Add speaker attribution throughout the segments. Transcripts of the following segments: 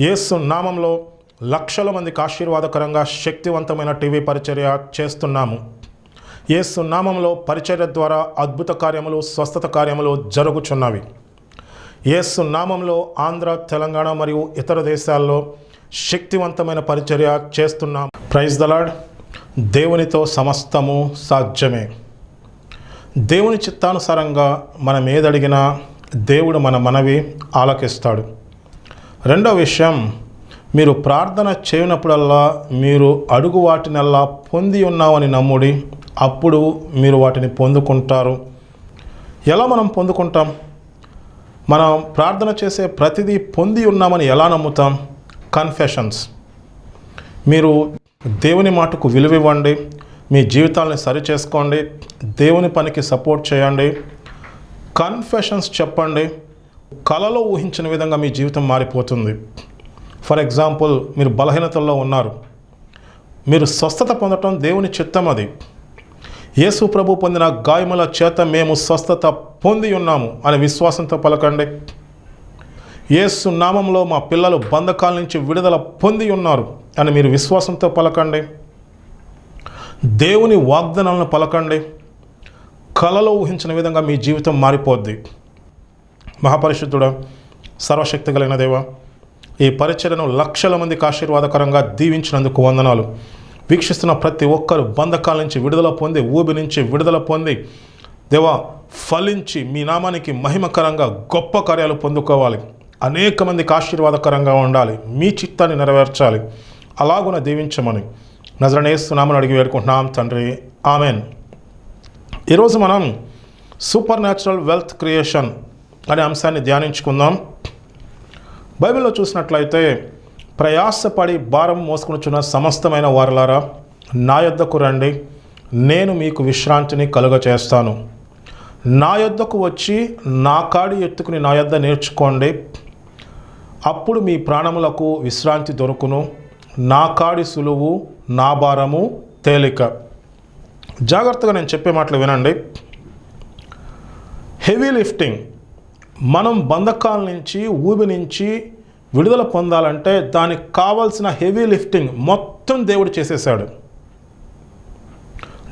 Speaker 1: యేసు నామంలో లక్షల మందికి ఆశీర్వాదకరంగా శక్తివంతమైన టీవీ పరిచర్య చేస్తున్నాము. యేసు నామంలో పరిచర్య ద్వారా అద్భుత కార్యములు స్వస్థత కార్యములు జరుగుచున్నవి. యేసు నామంలో ఆంధ్ర తెలంగాణ మరియు ఇతర దేశాల్లో శక్తివంతమైన పరిచర్య చేస్తున్నాం ప్రైజ్ దలాడ్ దేవునితో సమస్తము సాధ్యమే. దేవుని చిత్తానుసారంగా మనం ఏదడిగినా దేవుడు మన మనవి ఆలకిస్తాడు. రెండో విషయం మీరు ప్రార్థన చేయనప్పుడల్లా మీరు అడుగు వాటినల్లా పొంది ఉన్నామని నమ్ముడి అప్పుడు మీరు వాటిని పొందుకుంటారు. ఎలా మనం పొందుకుంటాం? మనం ప్రార్థన చేసే ప్రతిదీ పొంది ఉన్నామని ఎలా నమ్ముతాం? కన్ఫెషన్స్ మీరు దేవుని మాటకు విలువ ఇవ్వండి మీ జీవితాలని సరి చేసుకోండి దేవుని పనికి సపోర్ట్ చేయండి. కన్ఫెషన్స్ చెప్పండి కలలో ఊహించిన విధంగా మీ జీవితం మారిపోతుంది. ఫర్ ఎగ్జాంపుల్ మీరు బలహీనతల్లో ఉన్నారు. మీరు స్వస్థత పొందటం దేవుని చిత్తం అది. యేసు ప్రభు పొందిన గాయముల చేత మేము స్వస్థత పొంది ఉన్నాము అనే విశ్వాసంతో పలకండి. యేసు నామంలో మా పిల్లలు బంధకాల నుంచి విడుదల పొంది ఉన్నారు అని మీరు విశ్వాసంతో పలకండి. దేవుని వాగ్దానాలను పలకండి. కలలో ఊహించిన విధంగా మీ జీవితం మారిపోద్ది. మహాపరిశుద్ధుడ సర్వశక్తి కలిగిన దేవ ఈ పరిచయను లక్షల మందికి ఆశీర్వాదకరంగా దీవించినందుకు వందనాలు. వీక్షిస్తున్న ప్రతి ఒక్కరు బంధకాల నుంచి విడుదల పొంది ఊబి నుంచి విడుదల పొంది దేవా ఫలించి మీ నామానికి మహిమకరంగా గొప్ప కార్యాలు పొందుకోవాలి. అనేక మందికి ఆశీర్వాదకరంగా ఉండాలి. మీ చిత్తాన్ని నెరవేర్చాలి. అలాగున దీవించమని. నజరనేస్తున్నామని అడిగి వేడుకుంటున్నాం తండ్రి. ఆమెన్. ఈరోజు మనం సూపర్ న్యాచురల్ వెల్త్ క్రియేషన్ అనే అంశాన్ని ధ్యానించుకుందాం. బైబిల్లో చూసినట్లయితే ప్రయాసపడి భారం మోసుకునిచున్న సమస్తమైన వారలారా నా యొద్దకు రండి. నేను మీకు విశ్రాంతిని కలుగ చేస్తాను నా యొద్దకు వచ్చి నా కాడి ఎత్తుకుని నా యొద్ద నేర్చుకోండి. అప్పుడు మీ ప్రాణములకు విశ్రాంతి దొరుకును. నా కాడి సులువు నా భారము తేలిక. జాగ్రత్తగా నేను చెప్పే మాటలు వినండి. హెవీ లిఫ్టింగ్ మనం బంధకాల నుంచి ఊబి నుంచి విడుదల పొందాలంటే దానికి కావాల్సిన హెవీ లిఫ్టింగ్ మొత్తం దేవుడు చేసేసాడు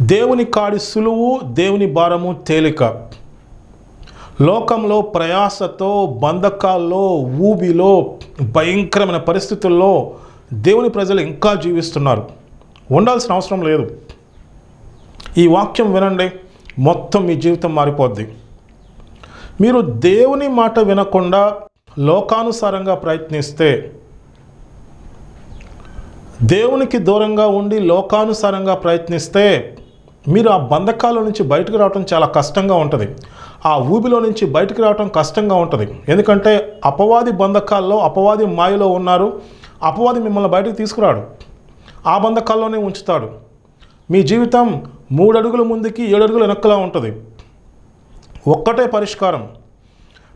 Speaker 1: దేవుని కాడి సులువు దేవుని భారము తేలిక. లోకంలో ప్రయాసతో బంధకాల్లో ఊబిలో భయంకరమైన పరిస్థితుల్లో దేవుని ప్రజలు ఇంకా జీవిస్తున్నారు. ఉండాల్సిన అవసరం లేదు. ఈ వాక్యం వినండి. మొత్తం మీ జీవితం మారిపోద్ది. మీరు దేవుని మాట వినకుండా లోకానుసారంగా ప్రయత్నిస్తే దేవునికి దూరంగా ఉండి లోకానుసారంగా ప్రయత్నిస్తే మీరు ఆ బంధకాల నుంచి బయటకు రావడం చాలా కష్టంగా ఉంటుంది. ఆ ఊబిలో నుంచి బయటకు రావడం కష్టంగా ఉంటుంది. ఎందుకంటే అపవాది బంధకాల్లో అపవాది మాయలో ఉన్నారు. అపవాది మిమ్మల్ని బయటకు తీసుకురాడు. ఆ బంధకాల్లోనే ఉంచుతాడు. మీ జీవితం మూడు అడుగుల ముందుకి ఏడు అడుగుల వెనక్కలా ఉంటుంది. ఒక్కటే పరిష్కారం.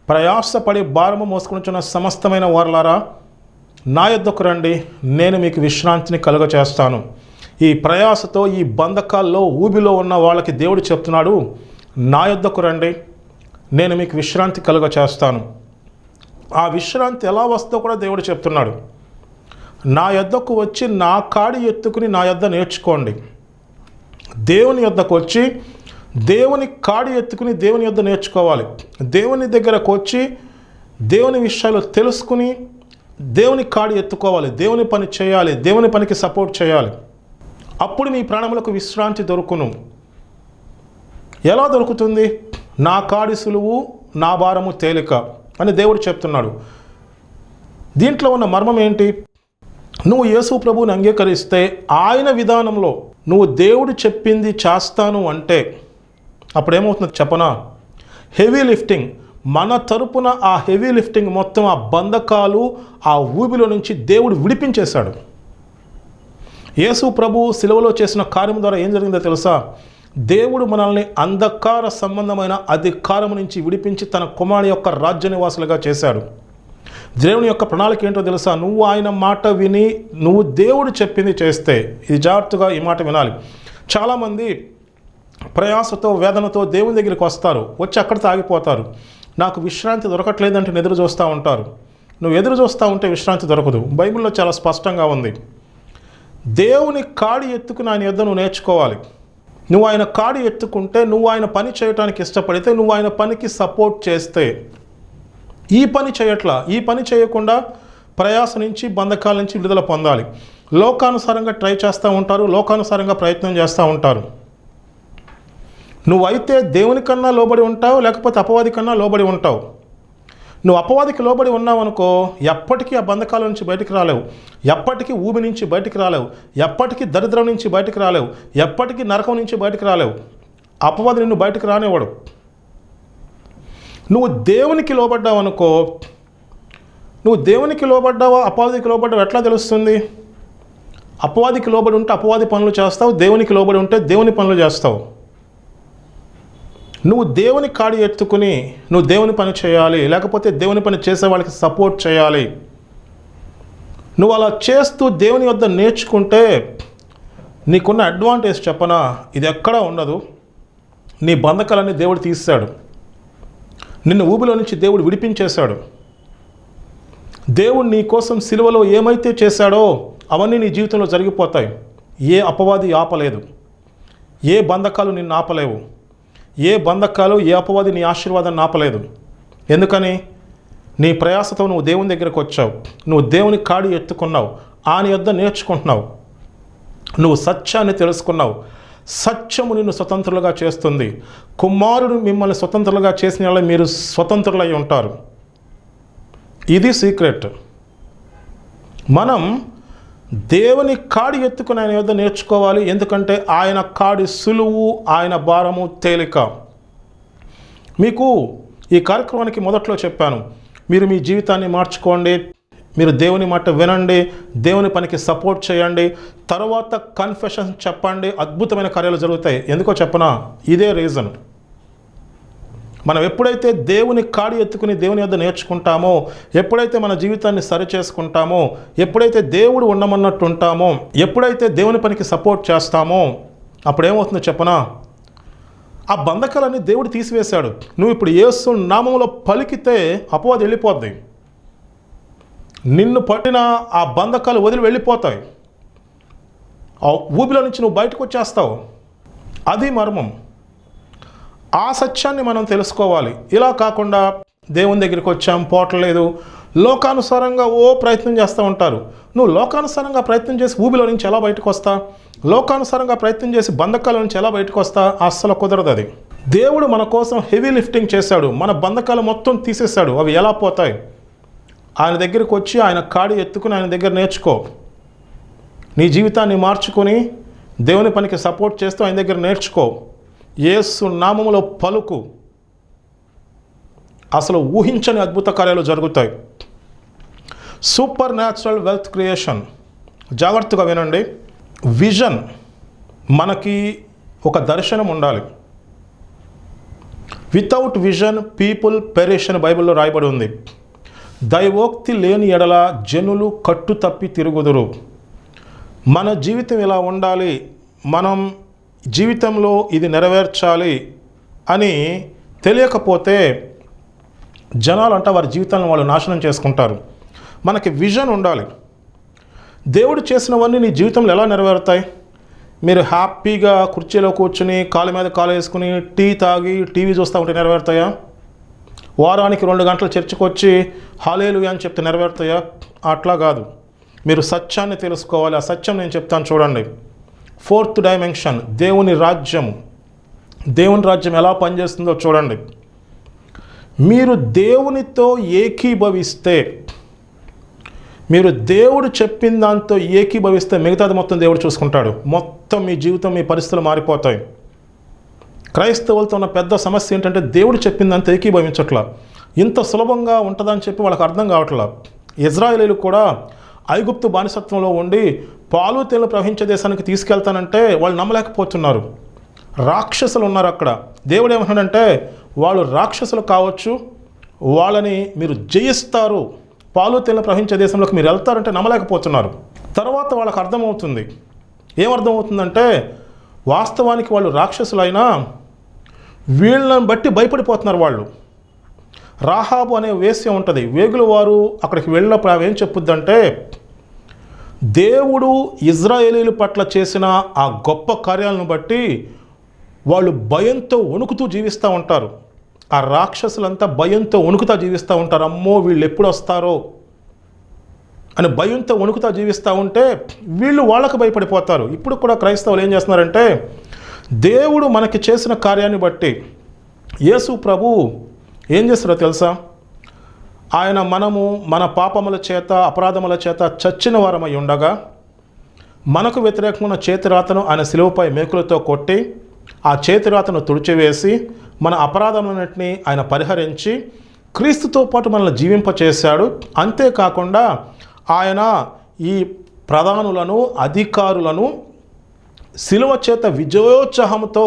Speaker 1: ప్రయాసపడి భారము మోసుకుంటున్న సమస్తమైన వారలారా నా యొద్దకు రండి నేను మీకు విశ్రాంతిని కలుగ చేస్తాను ఈ ప్రయాసతో ఈ బంధకాల్లో ఊబిలో ఉన్న వాళ్ళకి దేవుడు చెప్తున్నాడు నా యొద్దకు రండి నేను మీకు విశ్రాంతి కలుగ చేస్తాను ఆ విశ్రాంతి ఎలా వస్తుందో కూడా దేవుడు చెప్తున్నాడు. నా యొద్దకు వచ్చి నా కాడి ఎత్తుకుని నా యొద్ద నేర్చుకోండి. దేవుని యొద్దకు వచ్చి దేవుని కాడి ఎత్తుకుని దేవుని యొద్ద నేర్చుకోవాలి. దేవుని దగ్గరకు వచ్చి దేవుని విషయాలు తెలుసుకుని దేవుని కాడి ఎత్తుకోవాలి. దేవుని పని చేయాలి. దేవుని పనికి సపోర్ట్ చేయాలి. అప్పుడు మీ ప్రాణములకు విశ్రాంతి దొరుకును. ఎలా దొరుకుతుంది? నా కాడి సులువు నా భారము తేలిక అని దేవుడు చెప్తున్నాడు. దీంట్లో ఉన్న మర్మం ఏంటి? నువ్వు యేసు ప్రభువుని అంగీకరిస్తే ఆయన విధానంలో నువ్వు దేవుడు చెప్పింది చేస్తాను అంటే అప్పుడేమవుతుంది చెప్పనా? హెవీ లిఫ్టింగ్ మన తరపున ఆ హెవీ లిఫ్టింగ్ మొత్తం ఆ బంధకాలు ఆ ఊబిలో నుంచి దేవుడు విడిపించేశాడు. యేసు ప్రభు సిలువలో చేసిన కార్యం ద్వారా ఏం జరిగిందో తెలుసా? దేవుడు మనల్ని అంధకార సంబంధమైన అధికారం నుంచి విడిపించి తన కుమారుని యొక్క రాజ్య నివాసులుగా చేశాడు. దేవుని యొక్క ప్రణాళిక ఏంటో తెలుసా? నువ్వు ఆయన మాట విని నువ్వు దేవుడు చెప్పింది చేస్తే ఇది జాగ్రత్తగా ఈ మాట వినాలి. చాలామంది ప్రయాసతో వేదనతో దేవుని దగ్గరికి వస్తారు. వచ్చి అక్కడ తాగిపోతారు నాకు విశ్రాంతి దొరకట్లేదంటే ఎదురు చూస్తూ ఉంటారు. నువ్వు ఎదురు చూస్తూ ఉంటే విశ్రాంతి దొరకదు. బైబిల్లో చాలా స్పష్టంగా ఉంది. దేవుని కాడి ఎత్తుకుని ఆయన యుద్ధ నువ్వు నేర్చుకోవాలి. నువ్వు ఆయన కాడి ఎత్తుకుంటే నువ్వు ఆయన పని చేయడానికి ఇష్టపడితే నువ్వు ఆయన పనికి సపోర్ట్ చేస్తే ఈ పని చేయట్లా? ఈ పని చేయకుండా ప్రయాస నుంచి బంధకాల నుంచి విడుదల పొందాలి. లోకానుసారంగా ట్రై చేస్తూ ఉంటారు. లోకానుసారంగా ప్రయత్నం చేస్తూ ఉంటారు. నువ్వైతే దేవుని కన్నా లోబడి ఉంటావు లేకపోతే అపవాది కన్నా లోబడి ఉంటావు. నువ్వు అపవాదికి లోబడి ఉన్నావు అనుకో ఎప్పటికీ ఆ బంధకాల నుంచి బయటికి రాలేవు. ఎప్పటికీ ఊబి నుంచి బయటికి రాలేవు. ఎప్పటికీ దరిద్రం నుంచి బయటికి రాలేవు. ఎప్పటికీ నరకం నుంచి బయటికి రాలేవు. అపవాది నిన్ను బయటికి రానివ్వడు. నువ్వు దేవునికి లోబడ్డావు అనుకో నువ్వు దేవునికి లోబడ్డావా అపవాదికి లోబడ్డావు ఎట్లా తెలుస్తుంది? అపవాదికి లోబడి ఉంటే అపవాది పనులు చేస్తావు దేవునికి లోబడి ఉంటే దేవుని పనులు చేస్తావు. నువ్వు దేవుని కాడి ఎత్తుకుని నువ్వు దేవుని పని చేయాలి లేకపోతే దేవుని పని చేసే వాళ్ళకి సపోర్ట్ చేయాలి. నువ్వు అలా చేస్తూ దేవుని వద్ద నేర్చుకుంటే నీకున్న అడ్వాంటేజ్ చెప్పనా? ఇది ఎక్కడా ఉండదు. నీ బంధకాలన్నీ దేవుడు తీస్తాడు నిన్ను ఊబిలో నుంచి దేవుడు విడిపించేశాడు. దేవుడు నీ కోసం సిలువలో ఏమైతే చేశాడో అవన్నీ నీ జీవితంలో జరిగిపోతాయి. ఏ అపవాది ఆపలేదు. ఏ బంధకాలు నిన్ను ఆపలేవు. ఏ బంధకాలు ఏ అపవాది నీ ఆశీర్వాదాన్ని ఆపలేదు ఎందుకని? నీ ప్రయాసతో నువ్వు దేవుని దగ్గరకు వచ్చావు. నువ్వు దేవుని కాడి ఎత్తుకున్నావు. ఆయన యొద్ద నేర్చుకుంటున్నావు. నువ్వు సత్యాన్ని తెలుసుకున్నావు. సత్యము నిన్ను స్వతంత్రులుగా చేస్తుంది. కుమారుడు మిమ్మల్ని స్వతంత్రులుగా చేసిన వాళ్ళ మీరు స్వతంత్రులై ఉంటారు. ఇది సీక్రెట్. మనం దేవుని కాడి ఎత్తుకుని ఆయన యుద్ధ నేర్చుకోవాలి. ఎందుకంటే ఆయన కాడి సులువు ఆయన భారము తేలిక. మీకు ఈ కార్యక్రమానికి మొదట్లో చెప్పాను. మీరు మీ జీవితాన్ని మార్చుకోండి. మీరు దేవుని మాట వినండి. దేవుని పనికి సపోర్ట్ చేయండి. తర్వాత కన్ఫెషన్ చెప్పండి. అద్భుతమైన కార్యాలు జరుగుతాయి. ఎందుకో చెప్పనా? ఇదే రీజన్ మనం ఎప్పుడైతే దేవుని కాడి ఎత్తుకుని దేవుని వద్ద నేర్చుకుంటామో ఎప్పుడైతే మన జీవితాన్ని సరి చేసుకుంటామో ఎప్పుడైతే దేవుడు ఉండమన్నట్టు ఉంటామో ఎప్పుడైతే దేవుని పనికి సపోర్ట్ చేస్తామో అప్పుడేమవుతుందో చెప్పనా? ఆ బంధకాలన్నీ దేవుడు తీసివేశాడు. నువ్వు ఇప్పుడు యేసు నామంలో పలికితే అపవాది వెళ్ళిపోద్ది. నిన్ను పట్టిన ఆ బంధకాలు వదిలి వెళ్ళిపోతాయి. ఆ ఊబిలో నుంచి నువ్వు బయటకు వచ్చేస్తావు. అది మర్మం. ఆ సత్యాన్ని మనం తెలుసుకోవాలి. ఇలా కాకుండా దేవుని దగ్గరికి వచ్చాం పోవట్లేదు లోకానుసారంగా ఓ ప్రయత్నం చేస్తూ ఉంటారు. నువ్వు లోకానుసారంగా ప్రయత్నం చేసి ఊబిలో నుంచి ఎలా బయటకు వస్తా? లోకానుసారంగా ప్రయత్నం చేసి బంధకాల నుంచి ఎలా బయటకు వస్తా? అస్సలు కుదరదు అది. దేవుడు మన కోసం హెవీ లిఫ్టింగ్ చేశాడు. మన బంధకాలు మొత్తం తీసేశాడు. అవి ఎలా పోతాయి? ఆయన దగ్గరికి వచ్చి ఆయన కాడి ఎత్తుకుని ఆయన దగ్గర నేర్చుకో. నీ జీవితాన్ని మార్చుకొని దేవుని పనికి సపోర్ట్ చేస్తూ ఆయన దగ్గర నేర్చుకో. ఏసు నామములో పలుకు అసలు ఊహించని అద్భుత కార్యాలు జరుగుతాయి. సూపర్ న్యాచురల్ వెల్త్ క్రియేషన్ జాగ్రత్తగా వినండి. విజన్ మనకి ఒక దర్శనం ఉండాలి. వితౌట్ విజన్ పీపుల్ పెరిష్ అని బైబిల్లో రాయబడి ఉంది. దైవోక్తి లేని ఎడల జనులు కట్టు తప్పి తిరుగుదురు. మన జీవితం ఇలా ఉండాలి? మనం జీవితంలో ఇది నెరవేర్చాలి అని తెలియకపోతే జనాలు అంట వారి జీవితాలను వాళ్ళు నాశనం చేసుకుంటారు. మనకి విజన్ ఉండాలి. దేవుడు చేసినవన్నీ నీ జీవితంలో ఎలా నెరవేరుతాయి? మీరు హ్యాపీగా కుర్చీలో కూర్చుని కాలు మీద కాలు వేసుకుని టీ తాగి టీవీ చూస్తూ ఉంటే నెరవేరుతాయా? వారానికి రెండు గంటలు చర్చకు వచ్చి హాలేలు అని చెప్తే నెరవేరుతాయా? అట్లా కాదు. మీరు సత్యాన్ని తెలుసుకోవాలి. ఆ సత్యం నేను చెప్తాను చూడండి. ఫోర్త్ డైమెన్షన్ దేవుని రాజ్యము దేవుని రాజ్యం ఎలా పనిచేస్తుందో చూడండి. మీరు దేవునితో ఏకీభవిస్తే మీరు దేవుడు చెప్పిన దాంతో ఏకీభవిస్తే మిగతాది మొత్తం దేవుడు చూసుకుంటాడు. మొత్తం మీ జీవితం మీ పరిస్థితులు మారిపోతాయి. క్రైస్తవులతో ఉన్న పెద్ద సమస్య ఏంటంటే దేవుడు చెప్పిందంత ఏకీభవించట్లా. ఇంత సులభంగా ఉంటుందని చెప్పి వాళ్ళకి అర్థం కావట్లా. ఇజ్రాయేలీలు కూడా ఐగుప్తు బానిసత్వంలో ఉండి పాలు తేలు ప్రవహించే దేశానికి తీసుకెళ్తానంటే వాళ్ళు నమ్మలేకపోతున్నారు. రాక్షసులు ఉన్నారు అక్కడ. దేవుడు ఏమంటాడంటే వాళ్ళు రాక్షసులు కావచ్చు వాళ్ళని మీరు జయిస్తారు. పాలు తేలు ప్రవహించే దేశంలోకి మీరు వెళ్తారంటే నమ్మలేకపోతున్నారు. తర్వాత వాళ్ళకి అర్థమవుతుంది. ఏమర్థమవుతుందంటే వాస్తవానికి వాళ్ళు రాక్షసులైనా వీళ్ళని బట్టి భయపడిపోతున్నారు వాళ్ళు. రాహాబు అనే వేశ్య ఉంటుంది. వేగుల వారు అక్కడికి వెళ్ళినప్పుడు ఆమె ఏం చెప్పుద్దంటే దేవుడు ఇజ్రాయేలీల పట్ల చేసిన ఆ గొప్ప కార్యాలను బట్టి వాళ్ళు భయంతో వణుకుతూ జీవిస్తూ ఉంటారు. ఆ రాక్షసులంతా భయంతో వణుకుతా జీవిస్తూ ఉంటారు. అమ్మో వీళ్ళు ఎప్పుడు వస్తారో అని భయంతో వణుకుతా జీవిస్తూ ఉంటే వీళ్ళు వాళ్ళకు భయపడిపోతారు. ఇప్పుడు కూడా క్రైస్తవులు ఏం చేస్తున్నారంటే దేవుడు మనకి చేసిన కార్యాన్ని బట్టి యేసు ప్రభు ఏం చేస్తారో తెలుసా? ఆయన మనము మన పాపముల చేత అపరాధముల చేత చచ్చిన వారమై ఉండగా మనకు వ్యతిరేకమైన చేతిరాతను ఆయన శిలువపై మేకులతో కొట్టి ఆ చేతిరాతను తుడిచివేసి మన అపరాధములన్నింటినీ ఆయన పరిహరించి క్రీస్తుతో పాటు మనల్ని జీవింపచేశాడు. అంతేకాకుండా ఆయన ఈ ప్రధానులను అధికారులను శిలువ చేత విజయోత్సాహంతో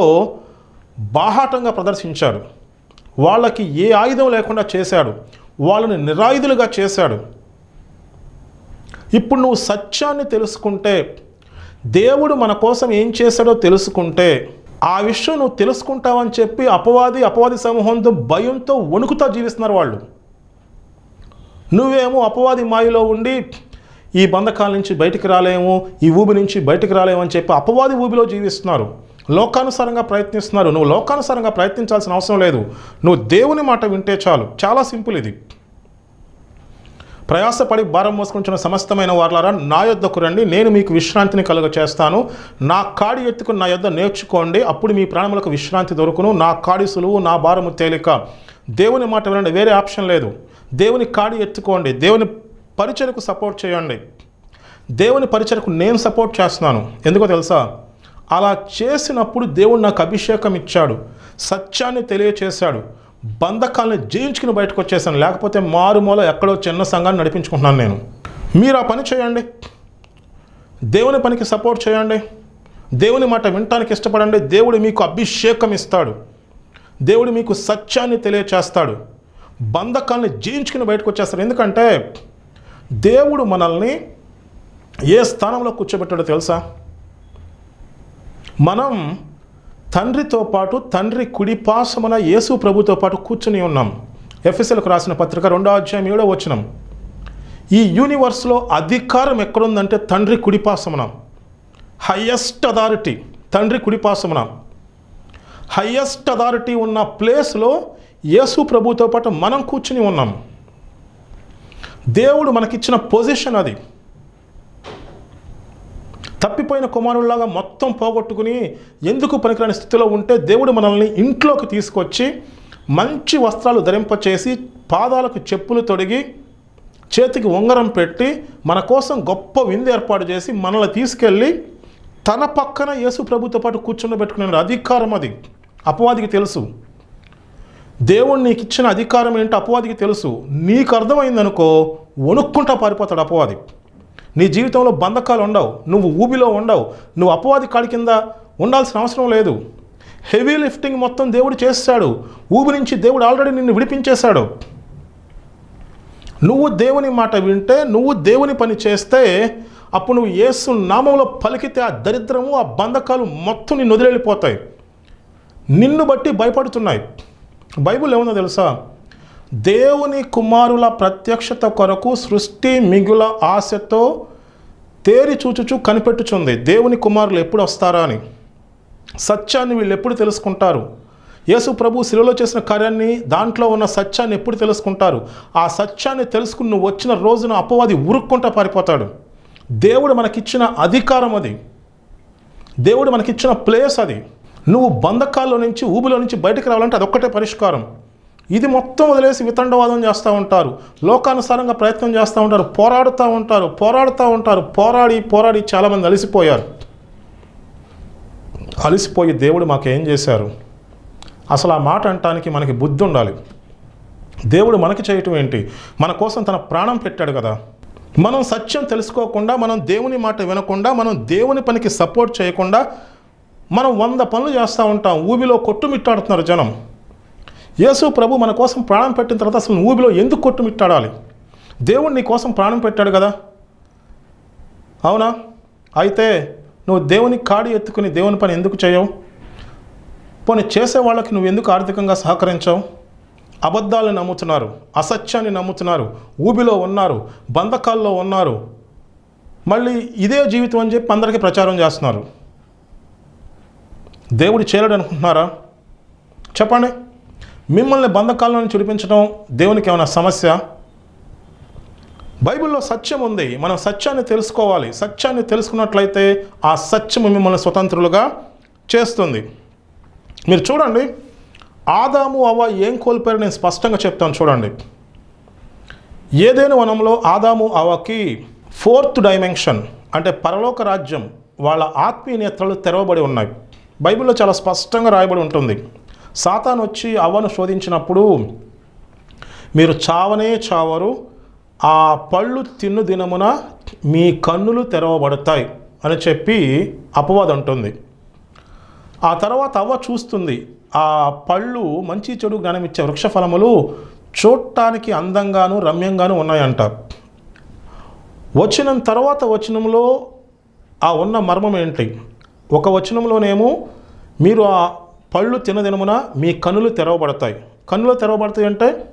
Speaker 1: బాహాటంగా ప్రదర్శించాడు. వాళ్ళకి ఏ ఆయుధం లేకుండా చేశాడు. వాళ్ళని నిరాయుధులుగా చేశాడు. ఇప్పుడు నువ్వు సత్యాన్ని తెలుసుకుంటే దేవుడు మన కోసం ఏం చేశాడో తెలుసుకుంటే ఆ విషయం నువ్వు తెలుసుకుంటావని చెప్పి అపవాది అపవాది సమూహంతో భయంతో వణుకుతా జీవిస్తున్నారు వాళ్ళు. నువ్వేమో అపవాది మాయలో ఉండి ఈ బంధకాల నుంచి బయటికి రాలేము ఈ ఊబి నుంచి బయటికి రాలేము అని చెప్పి అపవాది ఊబిలో జీవిస్తున్నారు. లోకానుసారంగా ప్రయత్నిస్తున్నారు. నువ్వు లోకానుసారంగా ప్రయత్నించాల్సిన అవసరం లేదు. నువ్వు దేవుని మాట వింటే చాలు. చాలా సింపుల్ ఇది. ప్రయాసపడి భారం మోసుకుంటున్న సమస్తమైన వారులారా నా యొద్దకు రండి. నేను మీకు విశ్రాంతిని కలుగ చేస్తాను. నా కాడి ఎత్తుకుని నా యొద్ద నేర్చుకోండి. అప్పుడు మీ ప్రాణములకు విశ్రాంతి దొరుకును. నా కాడి సులువు నా భారము తేలిక. దేవుని మాట వినండి. వేరే ఆప్షన్ లేదు. దేవుని కాడి ఎత్తుకోండి. దేవుని పరిచయకు సపోర్ట్ చేయండి. దేవుని పరిచయకు నేను సపోర్ట్ చేస్తున్నాను. ఎందుకో తెలుసా? అలా చేసినప్పుడు దేవుడు నాకు అభిషేకం ఇచ్చాడు సత్యాన్ని తెలియచేశాడు బంధకాలను జయించుకుని బయటకు వచ్చేసాను. లేకపోతే మారుమూల ఎక్కడో చిన్న సంఘాన్ని నడిపించుకుంటున్నాను నేను. మీరు ఆ పని చేయండి. దేవుని పనికి సపోర్ట్ చేయండి. దేవుని మాట వినటానికి ఇష్టపడండి. దేవుడు మీకు అభిషేకం ఇస్తాడు. దేవుడు మీకు సత్యాన్ని తెలియచేస్తాడు. బంధకాల్ని జయించుకుని బయటకు వచ్చేస్తాడు. ఎందుకంటే దేవుడు మనల్ని ఏ స్థానంలో కూర్చోబెట్టాడో తెలుసా? మనం తండ్రితో పాటు తండ్రి కుడిపాసమున యేసు ప్రభుతో పాటు కూర్చుని ఉన్నాం. ఎఫ్ఎస్ఎల్కు రాసిన పత్రిక రెండో అధ్యాయం ఏడో వచ్చినం ఈ యూనివర్స్లో అధికారం ఎక్కడుందంటే తండ్రి కుడిపాసమున హయ్యెస్ట్ అథారిటీ తండ్రి కుడిపాసమున హయ్యెస్ట్ అథారిటీ ఉన్న ప్లేస్లో యేసు ప్రభుతో పాటు మనం కూర్చుని ఉన్నాం. దేవుడు మనకిచ్చిన పొజిషన్ అది. తప్పిపోయిన కుమారుల్లాగా మొత్తం పోగొట్టుకుని ఎందుకు పనికిరాని స్థితిలో ఉంటే దేవుడు మనల్ని ఇంట్లోకి తీసుకొచ్చి మంచి వస్త్రాలు ధరింపచేసి పాదాలకు చెప్పులు తొడిగి చేతికి ఉంగరం పెట్టి మన కోసం గొప్ప విందు ఏర్పాటు చేసి మనల్ని తీసుకెళ్ళి తన పక్కన యేసు ప్రభుతో పాటు కూర్చుండబెట్టుకునే అధికారం అది. అపవాదికి తెలుసు. దేవుడు నీకు ఇచ్చిన అధికారం ఏంటో అపవాదికి తెలుసు. నీకు అర్థమైందనుకో వణుక్కుంటా పారిపోతాడు అపవాది. నీ జీవితంలో బంధకాలు ఉండవు. నువ్వు ఊబిలో ఉండవు. నువ్వు అపవాది కాడి కింద ఉండాల్సిన అవసరం లేదు. హెవీ లిఫ్టింగ్ మొత్తం దేవుడు చేస్తాడు. ఊబి నుంచి దేవుడు ఆల్రెడీ నిన్ను విడిపించేశాడు. నువ్వు దేవుని మాట వింటే నువ్వు దేవుని పని చేస్తే అప్పుడు నువ్వు యేసు నామంలో పలికితే ఆ దరిద్రము ఆ బంధకాలు మొత్తం నిన్ను వదిలేళ్ళిపోతాయి. నిన్ను బట్టి భయపడుతున్నాయి. బైబిల్ ఏముందో తెలుసా? దేవుని కుమారుల ప్రత్యక్షత కొరకు సృష్టి మిగుల ఆశతో తేరి చూచుచు కనిపెట్టుచుంది. దేవుని కుమారులు ఎప్పుడు వస్తారా అని. సత్యాన్ని వీళ్ళు ఎప్పుడు తెలుసుకుంటారు? యేసు ప్రభు శిలలో చేసిన కార్యాన్ని దాంట్లో ఉన్న సత్యాన్ని ఎప్పుడు తెలుసుకుంటారు? ఆ సత్యాన్ని తెలుసుకుని నువ్వు వచ్చిన రోజున అపవాది ఉరుక్కుంటా పారిపోతాడు. దేవుడు మనకిచ్చిన అధికారం అది. దేవుడు మనకిచ్చిన ప్లేస్ అది. నువ్వు బంధకాల్లో నుంచి ఊబిలో నుంచి బయటకు రావాలంటే అదొక్కటే పరిష్కారం. ఇది మొత్తం వదిలేసి వితండవాదం చేస్తూ ఉంటారు. లోకానుసారంగా ప్రయత్నం చేస్తూ ఉంటారు. పోరాడుతూ ఉంటారు. పోరాడుతూ ఉంటారు. పోరాడి పోరాడి చాలామంది అలసిపోయారు. అలసిపోయి దేవుడు మాకేం చేశారు? అసలు ఆ మాట అంటానికి మనకి బుద్ధి ఉండాలి. దేవుడు మనకి చేయటం ఏంటి? మన కోసం తన ప్రాణం పెట్టాడు కదా. మనం సత్యం తెలుసుకోకుండా మనం దేవుని మాట వినకుండా మనం దేవుని పనికి సపోర్ట్ చేయకుండా మనం వంద పనులు చేస్తూ ఉంటాం. ఊబిలో కొట్టుమిట్టాడుతున్నారు జనం. యేసు ప్రభు మన కోసం ప్రాణం పెట్టిన తర్వాత అసలు ఊబిలో ఎందుకు కొట్టుమిట్టాడాలి దేవుడు నీ కోసం ప్రాణం పెట్టాడు కదా. అవునా? అయితే నువ్వు దేవుని కాడి ఎత్తుకుని దేవుని పని ఎందుకు చేయవు? పోనీ చేసే వాళ్ళకి నువ్వు ఎందుకు ఆర్థికంగా సహకరించావు? అబద్ధాలను నమ్ముతున్నారు అసత్యాన్ని నమ్ముతున్నారు ఊబిలో ఉన్నారు బంధకాల్లో ఉన్నారు. మళ్ళీ ఇదే జీవితం అని చెప్పి అందరికీ ప్రచారం చేస్తున్నారు. దేవుడు చేయలేడు అనుకుంటున్నారా? చెప్పండి. మిమ్మల్ని బంధకాలను చూపించడం దేవునికి ఏమైనా సమస్య? బైబిల్లో సత్యం ఉంది. మనం సత్యాన్ని తెలుసుకోవాలి. సత్యాన్ని తెలుసుకున్నట్లయితే ఆ సత్యము మిమ్మల్ని స్వతంత్రులుగా చేస్తుంది. మీరు చూడండి. ఆదాము అవ్వ ఏం కోల్పోయారు నేను స్పష్టంగా చెప్తాను చూడండి. ఏదైనా వనంలో ఆదాము అవ్వకి ఫోర్త్ డైమెన్షన్ అంటే పరలోక రాజ్యం వాళ్ళ ఆత్మీయ నేత్రాలు తెరవబడి ఉన్నాయి. బైబిల్లో చాలా స్పష్టంగా రాయబడి ఉంటుంది. సాతాను వచ్చి అవ్వను శోధించినప్పుడు మీరు చావనే చావరు ఆ పళ్ళు తిన్ను దినమున మీ కన్నులు తెరవబడతాయి అని చెప్పి అపవాదం ఉంటుంది ఆ తర్వాత అవ్వ చూస్తుంది ఆ పళ్ళు మంచి చెడు జ్ఞానం ఇచ్చే వృక్ష ఫలములు చూడటానికి అందంగాను రమ్యంగాను ఉన్నాయంట. వచనం తర్వాత వచనంలో ఆ ఉన్న మర్మం ఏంటి? ఒక వచనంలోనేమో మీరు ఆ పళ్ళు తినదినమున మీ కనులు తెరవబడతాయి. కన్నులు తెరవబడతాయి అంటే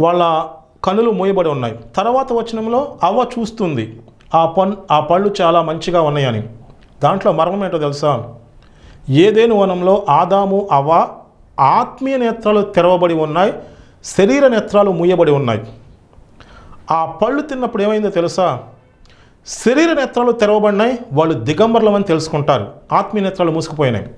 Speaker 1: వాళ్ళ కనులు మూయబడి ఉన్నాయి. తర్వాత వచనంలో అవ్వ చూస్తుంది. ఆ పన్ ఆ పళ్ళు చాలా మంచిగా ఉన్నాయని. దాంట్లో మర్మం ఏంటో తెలుసా? ఏదేను వనంలో ఆదాము అవ్వ ఆత్మీయ నేత్రాలు తెరవబడి ఉన్నాయి. శరీర నేత్రాలు మూయబడి ఉన్నాయి. ఆ పళ్ళు తిన్నప్పుడు ఏమైందో తెలుసా? శరీర నేత్రాలు తెరవబడినాయి. వాళ్ళు దిగంబర్లమని తెలుసుకుంటారు. ఆత్మీయ నేత్రాలు మూసుకుపోయినాయి.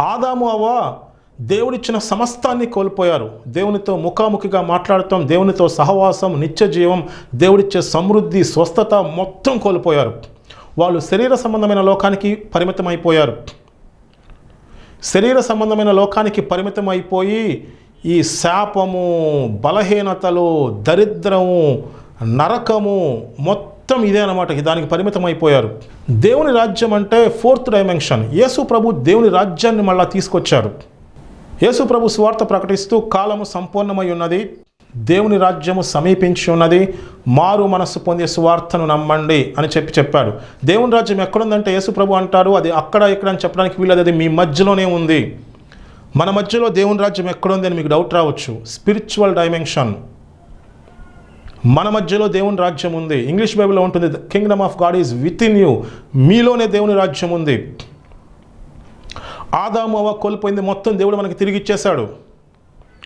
Speaker 1: ఆదాము అవ్వ దేవుడిచ్చిన సమస్తాన్ని కోల్పోయారు. దేవునితో ముఖాముఖిగా మాట్లాడటం దేవునితో సహవాసం నిత్య జీవం దేవుడిచ్చే సమృద్ధి స్వస్థత మొత్తం కోల్పోయారు. వాళ్ళు శరీర సంబంధమైన లోకానికి పరిమితం అయిపోయారు శరీర సంబంధమైన లోకానికి పరిమితం అయిపోయి ఈ శాపము బలహీనతలు దరిద్రము నరకము మొత్తం మొత్తం ఇదే అనమాట దానికి పరిమితం అయిపోయారు దేవుని రాజ్యం అంటే ఫోర్త్ డైమెన్షన్. యేసు ప్రభు దేవుని రాజ్యాన్ని మళ్ళా తీసుకొచ్చారు. యేసు ప్రభు స్వార్థ ప్రకటిస్తూ కాలము సంపూర్ణమై ఉన్నది దేవుని రాజ్యము సమీపించి ఉన్నది మారు మనస్సు పొందే స్వార్థను నమ్మండి అని చెప్పి చెప్పాడు. దేవుని రాజ్యం ఎక్కడుందంటే యేసుప్రభు అంటారు అది అక్కడ ఇక్కడ అని చెప్పడానికి వీలది అది మీ మధ్యలోనే ఉంది. మన మధ్యలో దేవుని రాజ్యం ఎక్కడుంది అని మీకు డౌట్ రావచ్చు. స్పిరిచువల్ డైమెన్షన్ మన మధ్యలో దేవుని రాజ్యం ఉంది. ఇంగ్లీష్ బైబిల్లో ఉంటుంది kingdom of God is within you మీలోనే దేవుని రాజ్యం ఉంది. ఆదాము అవ్వ కోల్పోయింది మొత్తం దేవుడు మనకి తిరిగి ఇచ్చేశాడు.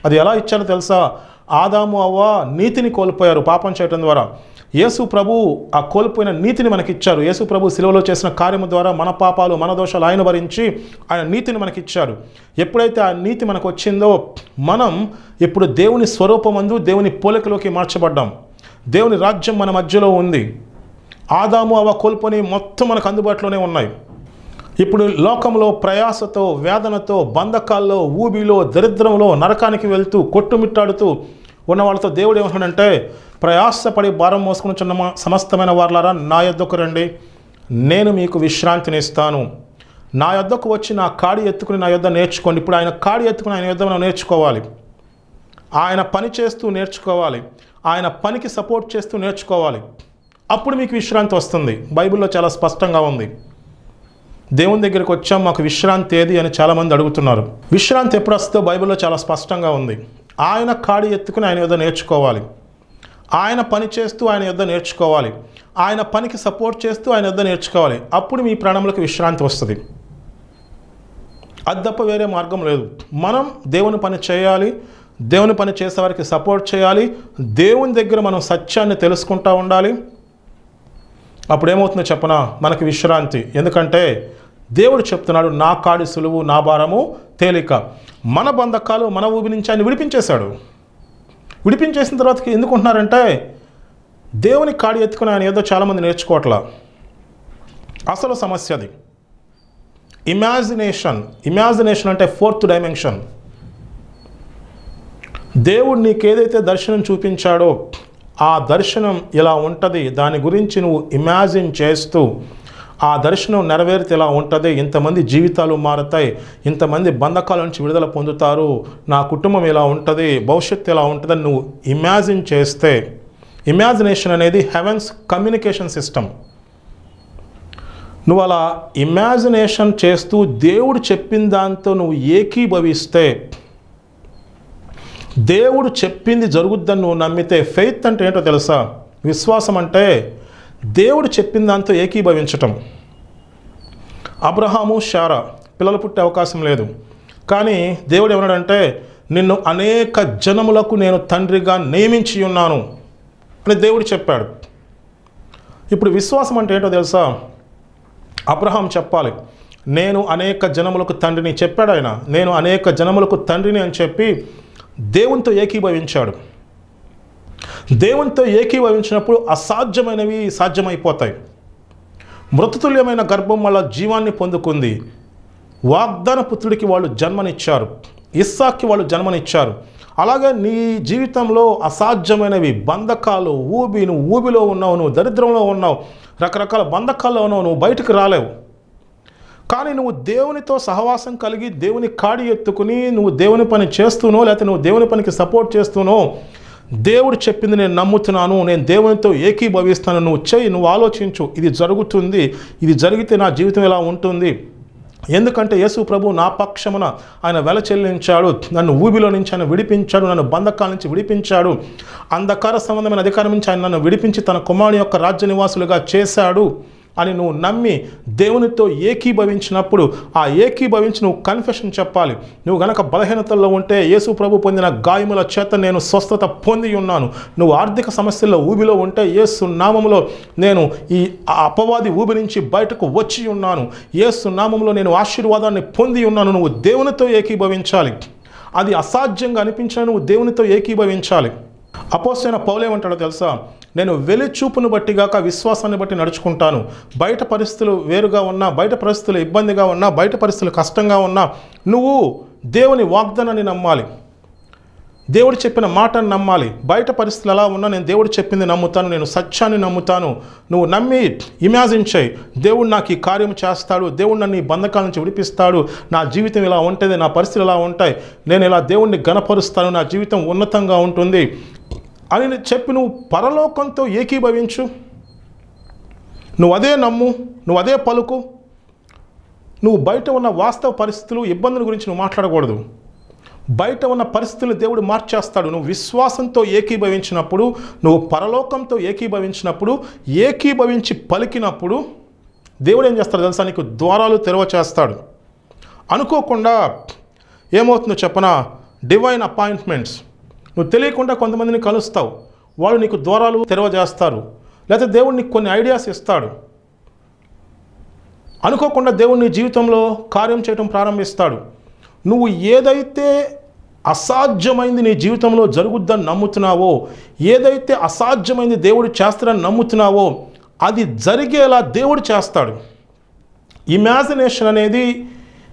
Speaker 1: అది ఎలా ఇచ్చారో తెలుసా? ఆదాము అవ్వ నీతిని కోల్పోయారు పాపం చేయటం ద్వారా. యేసు ప్రభు ఆ కోల్పోయిన నీతిని మనకి ఇచ్చారు. యేసు ప్రభు సిలువలో చేసిన కార్యము ద్వారా మన పాపాలు మన దోషాలు ఆయన భరించి ఆయన నీతిని మనకి ఇచ్చారు. ఎప్పుడైతే ఆ నీతి మనకు వచ్చిందో మనం ఇప్పుడు దేవుని స్వరూపమందు దేవుని పోలికలోకి మార్చబడ్డాం. దేవుని రాజ్యం మన మధ్యలో ఉంది. ఆదాము అవ కోల్పోని మొత్తం మనకు అందుబాటులోనే ఉన్నాయి. ఇప్పుడు లోకంలో ప్రయాసతో వేదనతో బంధకాల్లో ఊబిలో దరిద్రంలో నరకానికి వెళ్తూ కొట్టుమిట్టాడుతూ ఉన్న వాళ్ళతో దేవుడు ఏమంటాడంటే ప్రయాసపడి భారం మోసుకుని సమస్తమైన వారులారా నా యొద్దకు రండి. నేను మీకు విశ్రాంతిని ఇస్తాను నా యొద్దకు వచ్చి నా కాడి ఎత్తుకుని నా యొద్ద నేర్చుకోండి. ఇప్పుడు ఆయన కాడి ఎత్తుకుని ఆయన యొద్ద మనం నేర్చుకోవాలి. ఆయన పని చేస్తూ నేర్చుకోవాలి. ఆయన పనికి సపోర్ట్ చేస్తూ నేర్చుకోవాలి. అప్పుడు మీకు విశ్రాంతి వస్తుంది. బైబిల్లో చాలా స్పష్టంగా ఉంది. దేవుని దగ్గరికి వచ్చాం మాకు విశ్రాంతి ఏది అని చాలామంది అడుగుతున్నారు. విశ్రాంతి ఎప్పుడు వస్తుందో బైబిల్లో చాలా స్పష్టంగా ఉంది. ఆయన కాడి ఎత్తుకుని ఆయన యొద్ద నేర్చుకోవాలి. ఆయన పని చేస్తూ ఆయన యొద్ద నేర్చుకోవాలి. ఆయన పనికి సపోర్ట్ చేస్తూ ఆయన యొద్ద నేర్చుకోవాలి. అప్పుడు మీ ప్రాణంలోకి విశ్రాంతి వస్తుంది. అది తప్ప వేరే మార్గం లేదు. మనం దేవుని పని చేయాలి దేవుని పని చేసేవారికి సపోర్ట్ చేయాలి. దేవుని దగ్గర మనం సత్యాన్ని తెలుసుకుంటూ ఉండాలి. అప్పుడు ఏమవుతుందో చెప్పనా? మనకి విశ్రాంతి. ఎందుకంటే దేవుడు చెప్తున్నాడు నా కాడి సులువు నా భారము తేలిక. మన బంధకాలు మన ఊబి నుంచి ఆయన విడిపించేశాడు. విడిపించేసిన తర్వాత ఎందుకుంటున్నారంటే దేవుని కాడి ఎత్తుకుని ఆయన ఏదో చాలామంది నేర్చుకోవట్లా. అసలు సమస్య అది. ఇమాజినేషన్ ఇమాజినేషన్ అంటే ఫోర్త్ డైమెన్షన్. దేవుడు నీకేదైతే దర్శనం చూపించాడో ఆ దర్శనం ఇలా ఉంటుంది. దాని గురించి నువ్వు ఇమాజిన్ చేస్తూ ఆ దర్శనం నెరవేరితే ఇలా ఉంటుంది. ఇంతమంది జీవితాలు మారుతాయి. ఇంతమంది బంధకాల నుంచి విడుదల పొందుతారు. నా కుటుంబం ఇలా ఉంటుంది. భవిష్యత్తు ఇలా ఉంటుందని నువ్వు ఇమాజిన్ చేస్తే ఇమాజినేషన్ అనేది హెవెన్స్ కమ్యూనికేషన్ సిస్టమ్. నువ్వు అలా ఇమాజినేషన్ చేస్తూ దేవుడు చెప్పిన దాంతో నువ్వు ఏకీభవిస్తే దేవుడు చెప్పింది జరుగుద్దని నువ్వు నమ్మితే ఫెయిత్ అంటే ఏంటో తెలుసా? విశ్వాసం అంటే దేవుడు చెప్పిన దాంతో ఏకీభవించటం. అబ్రహాము షారా పిల్లలు పుట్టే అవకాశం లేదు. కానీ దేవుడు ఏమన్నాడంటే నిన్ను అనేక జనములకు నేను తండ్రిగా నియమించి ఉన్నాను అని దేవుడు చెప్పాడు. ఇప్పుడు విశ్వాసం అంటే ఏంటో తెలుసా? అబ్రహాం చెప్పాలి నేను అనేక జనములకు తండ్రిని చెప్పాడు ఆయన. నేను అనేక జనములకు తండ్రిని అని చెప్పి దేవునితో ఏకీభవించాడు. దేవునితో ఏకీభవించినప్పుడు అసాధ్యమైనవి సాధ్యమైపోతాయి. మృతతుల్యమైన గర్భం వల్ల జీవాన్ని పొందుకుంది. వాగ్దాన పుత్రుడికి వాళ్ళు జన్మనిచ్చారు. ఇస్సాక్కి వాళ్ళు జన్మనిచ్చారు. అలాగే నీ జీవితంలో అసాధ్యమైనవి బంధకాలు ఊబి నువ్వు ఊబిలో ఉన్నావు నువ్వు దరిద్రంలో ఉన్నావు రకరకాల బంధకాల్లో ఉన్నావు నువ్వు బయటకు రాలేవు. కానీ నువ్వు దేవునితో సహవాసం కలిగి దేవుని కాడి ఎత్తుకుని నువ్వు దేవుని పని చేస్తూనో లేకపోతే నువ్వు దేవుని పనికి సపోర్ట్ చేస్తూనో దేవుడు చెప్పింది నేను నమ్ముతున్నాను నేను దేవునితో ఏకీభవిస్తాను నువ్వు చేయి నువ్వు ఆలోచించు. ఇది జరుగుతుంది ఇది జరిగితే నా జీవితం ఎలా ఉంటుంది. ఎందుకంటే యేసు ప్రభు నా పక్షమున ఆయన వెల చెల్లించాడు నన్ను ఊబిలో నుంచి ఆయన విడిపించాడు నన్ను బంధకాల నుంచి విడిపించాడు. అంధకార సంబంధమైన అధికారం నుంచి ఆయన నన్ను విడిపించి తన కుమారుని యొక్క రాజ్య నివాసులుగా చేశాడు. అని నువ్వు నమ్మి దేవునితో ఏకీభవించినప్పుడు ఆ ఏకీభవించి నువ్వు కన్ఫెషన్ చెప్పాలి. నువ్వు గనక బలహీనతల్లో ఉంటే యేసు ప్రభు పొందిన గాయముల చేత నేను స్వస్థత పొంది ఉన్నాను. నువ్వు ఆర్థిక సమస్యల్లో ఊబిలో ఉంటే యేసు నామంలో నేను ఈ అపవాది ఊబి నుంచి బయటకు వచ్చి ఉన్నాను. యేసు నామంలో నేను ఆశీర్వాదాన్ని పొంది ఉన్నాను. నువ్వు దేవునితో ఏకీభవించాలి. అది అసాధ్యంగా అనిపించిన నువ్వు దేవునితో ఏకీభవించాలి. అపోసైన పౌలేమంటాడో తెలుసా? నేను వెలిచూపును బట్టి గాక విశ్వాసాన్ని బట్టి నడుచుకుంటాను. బయట పరిస్థితులు వేరుగా ఉన్నా బయట పరిస్థితులు ఇబ్బందిగా ఉన్నా బయట పరిస్థితులు కష్టంగా ఉన్నా నువ్వు దేవుని వాగ్దానాన్ని నమ్మాలి. దేవుడు చెప్పిన మాటను నమ్మాలి. బయట పరిస్థితులు ఎలా ఉన్నా నేను దేవుడు చెప్పింది నమ్ముతాను నేను సత్యాన్ని నమ్ముతాను. నువ్వు నమ్మి ఇమాజిన్ చేయి. దేవుడు నాకు ఈ కార్యం చేస్తాడు దేవుడు నన్ను ఈ బంధకాల నుంచి విడిపిస్తాడు. నా జీవితం ఇలా ఉంటుంది నా పరిస్థితులు ఇలా ఉంటాయి. నేను ఇలా దేవుణ్ణి గణపరుస్తాను నా జీవితం ఉన్నతంగా ఉంటుంది. అని చెప్పి నువ్వు పరలోకంతో ఏకీభవించు. నువ్వు అదే నమ్ము నువ్వు అదే పలుకు. నువ్వు బయట ఉన్న వాస్తవ పరిస్థితులు ఇబ్బందుల గురించి నువ్వు మాట్లాడకూడదు. బయట ఉన్న పరిస్థితులు దేవుడు మార్చేస్తాడు. నువ్వు విశ్వాసంతో ఏకీభవించినప్పుడు నువ్వు పరలోకంతో ఏకీభవించినప్పుడు ఏకీభవించి పలికినప్పుడు దేవుడు ఏం చేస్తాడు తెలుసా? నీకు ద్వారాలు తెరవ చేస్తాడు. అనుకోకుండా ఏమవుతుందో చెప్పనా? డివైన్ అపాయింట్మెంట్స్ నువ్వు తెలియకుండా కొంతమందిని కలుస్తావు. వాళ్ళు నీకు ద్వారాలు తెరవజేస్తారు. లేకపోతే దేవుడు నీకు కొన్ని ఐడియాస్ ఇస్తాడు. అనుకోకుండా దేవుడు నీ జీవితంలో కార్యం చేయడం ప్రారంభిస్తాడు. నువ్వు ఏదైతే అసాధ్యమైంది నీ జీవితంలో జరుగుద్దని నమ్ముతున్నావో ఏదైతే అసాధ్యమైంది దేవుడు చేస్తాడని నమ్ముతున్నావో అది జరిగేలా దేవుడు చేస్తాడు. ఇమాజినేషన్ అనేది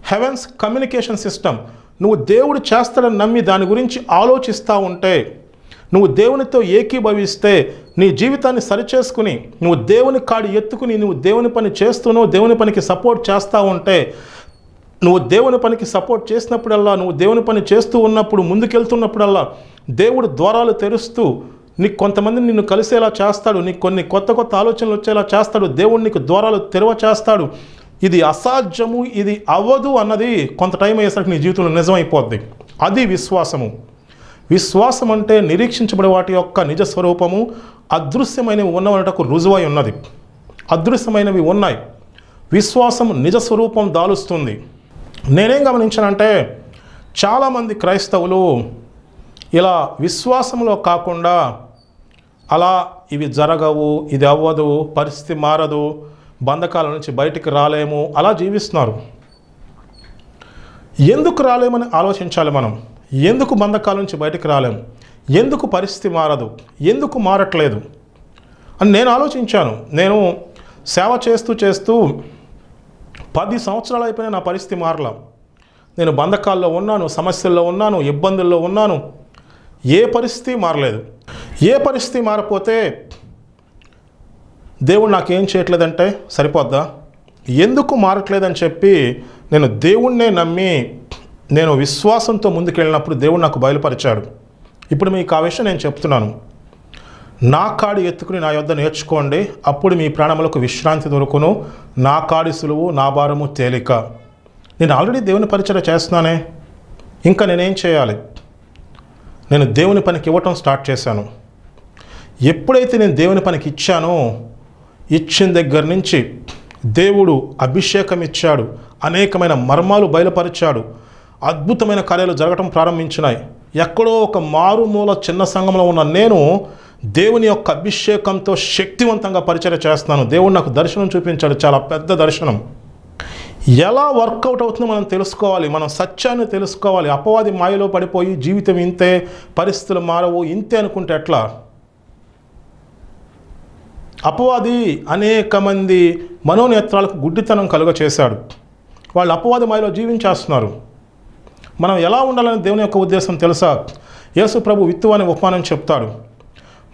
Speaker 1: హెవెన్స్ కమ్యూనికేషన్ సిస్టమ్. నువ్వు దేవుడు చేస్తాడని నమ్మి దాని గురించి ఆలోచిస్తూ ఉంటే నువ్వు దేవునితో ఏకీభవిస్తే నీ జీవితాన్ని సరిచేసుకుని నువ్వు దేవుని కాడి ఎత్తుకుని నువ్వు దేవుని పని చేస్తూనో దేవుని పనికి సపోర్ట్ చేస్తూ ఉంటే నువ్వు దేవుని పనికి సపోర్ట్ చేసినప్పుడల్లా నువ్వు దేవుని పని చేస్తూ ఉన్నప్పుడు ముందుకెళ్తున్నప్పుడల్లా దేవుడు ద్వారాలు తెరుస్తూ నీకు కొంతమంది నిన్ను కలిసేలా చేస్తాడు నీకు కొన్ని కొత్త కొత్త ఆలోచనలు వచ్చేలా చేస్తాడు దేవుడు నీకు ద్వారాలు తెరవ చేస్తాడు. ఇది అసాధ్యము ఇది అవ్వదు అన్నది కొంత టైం అయ్యేసరికి నీ జీవితంలో నిజమైపోద్ది. అది విశ్వాసము. విశ్వాసం అంటే నిరీక్షించబడే వాటి యొక్క నిజ స్వరూపము అదృశ్యమైనవి ఉన్నవనటకు రుజువై ఉన్నది. అదృశ్యమైనవి ఉన్నాయి. విశ్వాసం నిజ స్వరూపం దాలుస్తుంది. నేనేం గమనించానంటే చాలామంది క్రైస్తవులు ఇలా విశ్వాసంలో కాకుండా అలా ఇవి జరగవు ఇది అవ్వదు పరిస్థితి మారదు బంధకాల నుంచి బయటికి రాలేము. అలా జీవిస్తున్నారు. ఎందుకు రాలేమని ఆలోచించాలి మనం? ఎందుకు బంధకాల నుంచి బయటికి రాలేము ఎందుకు పరిస్థితి మారదు? ఎందుకు మారట్లేదు? అని నేను ఆలోచించాను. నేను సేవ చేస్తూ చేస్తూ పది సంవత్సరాలు అయిపోయినా నా పరిస్థితి మారలా. నేను బంధకాల్లో ఉన్నాను సమస్యల్లో ఉన్నాను ఇబ్బందుల్లో ఉన్నాను. ఏ పరిస్థితి మారలేదు. ఏ పరిస్థితి మారపోతే దేవుడు నాకేం చేయట్లేదంటే సరిపోద్దా? ఎందుకు మారట్లేదని చెప్పి నేను దేవుణ్ణే నమ్మి నేను విశ్వాసంతో ముందుకెళ్ళినప్పుడు దేవుడు నాకు బయలుపరిచాడు. ఇప్పుడు మీకు ఆ విషయం నేను చెప్తున్నాను. నా కాడి ఎత్తుకుని నా యొద్ద నేర్చుకోండి. అప్పుడు మీ ప్రాణములకు విశ్రాంతి దొరుకును. నా కాడి సులువు నా భారము తేలిక. నేను ఆల్రెడీ దేవుని పరిచయం చేస్తున్నానే. ఇంకా నేనేం చేయాలి? నేను దేవుని పనికి ఇవ్వటం స్టార్ట్ చేశాను. ఎప్పుడైతే నేను దేవుని పనికి ఇచ్చానో ఇచ్చిన దగ్గర నుంచి దేవుడు అభిషేకం ఇచ్చాడు అనేకమైన మర్మాలు బయలుపరిచాడు అద్భుతమైన కార్యాలు జరగటం ప్రారంభించినాయి. ఎక్కడో ఒక మారుమూల చిన్న సంఘంలో ఉన్న నేను దేవుని యొక్క అభిషేకంతో శక్తివంతంగా పరిచయం చేస్తున్నాను. దేవుడు నాకు దర్శనం చూపించాడు చాలా పెద్ద దర్శనం. ఎలా వర్కౌట్ అవుతుందో మనం తెలుసుకోవాలి మనం సత్యాన్ని తెలుసుకోవాలి. అపవాది మాయలో పడిపోయి జీవితం ఇంతే పరిస్థితులు మారవు ఇంతే అనుకుంటే ఎట్లా? అపవాది అనేక మంది మనోనేత్రాలకు గుడ్డితనం కలుగ చేశాడు వాళ్ళు అపవాది మాయలో జీవించేస్తున్నారు. మనం ఎలా ఉండాలని దేవుని యొక్క ఉద్దేశం తెలుసా? యేసు ప్రభు విత్తు అనే ఉపమానం చెప్తాడు.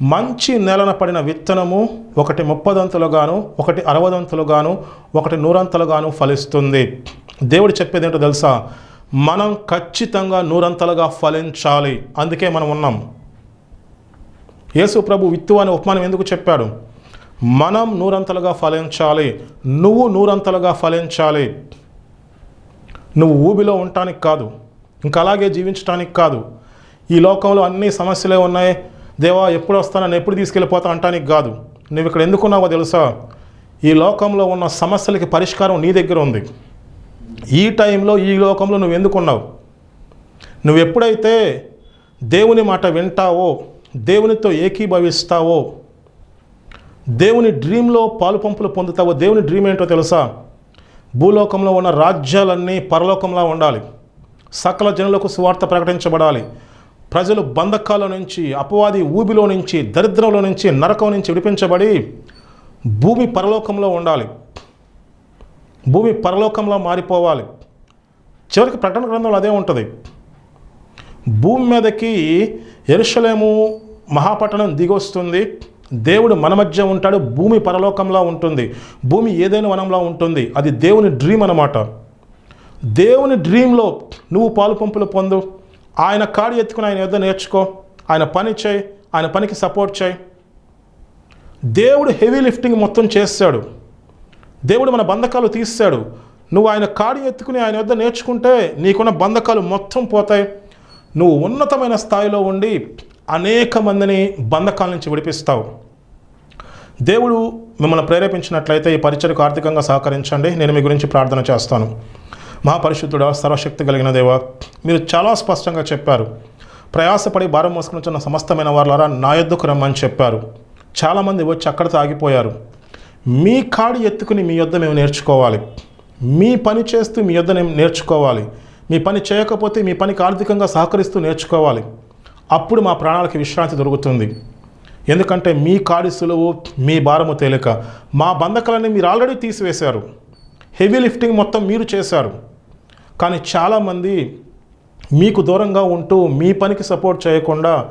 Speaker 1: మంచి నేలన పడిన విత్తనము ఒకటి ముప్పదంతులుగాను ఒకటి అరవదంతులుగాను ఒకటి నూరంతలుగాను ఫలిస్తుంది. దేవుడు చెప్పేది ఏంటో తెలుసా? మనం ఖచ్చితంగా నూరంతలుగా ఫలించాలి. అందుకే మనం ఉన్నాం. యేసు ప్రభు విత్తు అనే ఉపమానం ఎందుకు చెప్పాడు? మనం నూరంతలుగా ఫలించాలి. నువ్వు నూరంతలుగా ఫలించాలి. నువ్వు ఊబిలో ఉండటానికి కాదు ఇంకా అలాగే జీవించడానికి కాదు. ఈ లోకంలో అన్ని సమస్యలే ఉన్నాయి. దేవా ఎప్పుడు వస్తానని ఎప్పుడు తీసుకెళ్ళిపోతా అంటానికి కాదు. నువ్వు ఇక్కడ ఎందుకున్నావో తెలుసా? ఈ లోకంలో ఉన్న సమస్యలకి పరిష్కారం నీ దగ్గర ఉంది. ఈ టైంలో ఈ లోకంలో నువ్వు ఎందుకున్నావు నువ్వు ఎప్పుడైతే దేవుని మాట వింటావో దేవునితో ఏకీభవిస్తావో దేవుని డ్రీమ్లో పాలు పంపులు పొందుతావో దేవుని డ్రీమ్ ఏంటో తెలుసా? భూలోకంలో ఉన్న రాజ్యాలన్నీ పరలోకంలో ఉండాలి. సకల జనులకు సువార్త ప్రకటించబడాలి. ప్రజలు బంధకాల నుంచి అపవాది ఊబిలో నుంచి దరిద్రంలో నుంచి నరకం నుంచి విడిపించబడి భూమి పరలోకంలో ఉండాలి. భూమి పరలోకంలో మారిపోవాలి. చివరికి ప్రకటన గ్రంథంలో అదే ఉంటుంది. భూమి మీదకి ఎరుషలేము మహాపట్టణం దిగొస్తుంది. దేవుడు మన మధ్య ఉంటాడు భూమి పరలోకంలో ఉంటుంది. భూమి ఏదైనా వనంలో ఉంటుంది. అది దేవుని డ్రీమ్ అనమాట దేవుని డ్రీంలో నువ్వు పాలు పంపులు పొందు. ఆయన కాడి ఎత్తుకుని ఆయన యొద్ద నేర్చుకో. ఆయన పని చేయి ఆయన పనికి సపోర్ట్ చేయి. దేవుడు హెవీ లిఫ్టింగ్ మొత్తం చేస్తాడు. దేవుడు మన బంధకాలు తీస్తాడు. నువ్వు ఆయన కాడి ఎత్తుకుని ఆయన వద్ద నేర్చుకుంటే నీకున్న బంధకాలు మొత్తం పోతాయి. నువ్వు ఉన్నతమైన స్థాయిలో ఉండి అనేక మందిని బంధకాల నుంచి విడిపిస్తావు. దేవుడు మిమ్మల్ని ప్రేరేపించినట్లయితే ఈ పరిచయకు ఆర్థికంగా సహకరించండి. నేను మీ గురించి ప్రార్థన చేస్తాను. మహాపరిశుద్ధుడా సర్వశక్తి కలిగిన దేవ మీరు చాలా స్పష్టంగా చెప్పారు. ప్రయాసపడి భారం మోసుకుని సమస్తమైన వారులారా నా యొద్దకు రమ్మని చెప్పారు. చాలామంది వచ్చి అక్కడితో ఆగిపోయారు మీ కాడి ఎత్తుకుని మీ యొద్ద మేము నేర్చుకోవాలి. మీ పని చేస్తూ మీ యొద్ద నేర్చుకోవాలి. మీ పని చేయకపోతే మీ పనికి ఆర్థికంగా సహకరిస్తూ నేర్చుకోవాలి. అప్పుడు మా ప్రాణాలకి విశ్రాంతి దొరుకుతుంది. ఎందుకంటే మీ కాడి సులువు మీ భారము తేలిక. మా బంధకాలని మీరు ఆల్రెడీ తీసివేశారు. హెవీ లిఫ్టింగ్ మొత్తం మీరు చేశారు. కానీ చాలామంది మీకు దూరంగా ఉంటూ మీ పనికి సపోర్ట్ చేయకుండా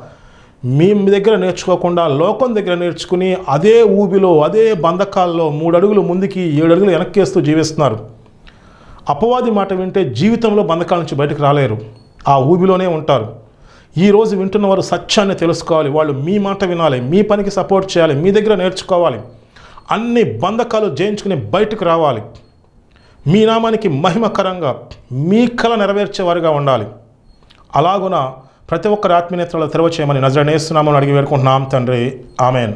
Speaker 1: మీ దగ్గర నేర్చుకోకుండా లోకం దగ్గర నేర్చుకుని అదే ఊబిలో అదే బంధకాల్లో మూడు అడుగులు ముందుకి ఏడు అడుగులు వెనక్కేస్తూ జీవిస్తున్నారు. అపవాది మాట వింటే జీవితంలో బంధకాల నుంచి బయటకు రాలేరు. ఆ ఊబిలోనే ఉంటారు. ఈరోజు వింటున్న వారు సత్యాన్ని తెలుసుకోవాలి. వాళ్ళు మీ మాట వినాలి మీ పనికి సపోర్ట్ చేయాలి మీ దగ్గర నేర్చుకోవాలి. అన్ని బంధకాలు జయించుకుని బయటకు రావాలి. మీ నామానికి మహిమకరంగా మీ కళ నెరవేర్చేవారుగా ఉండాలి. అలాగున ప్రతి ఒక్కరి ఆత్మీయతలో తెరవ చేయమని నజరనేస్తున్నామని అడిగి వేడుకుంటున్నాం తండ్రి. ఆమెన్.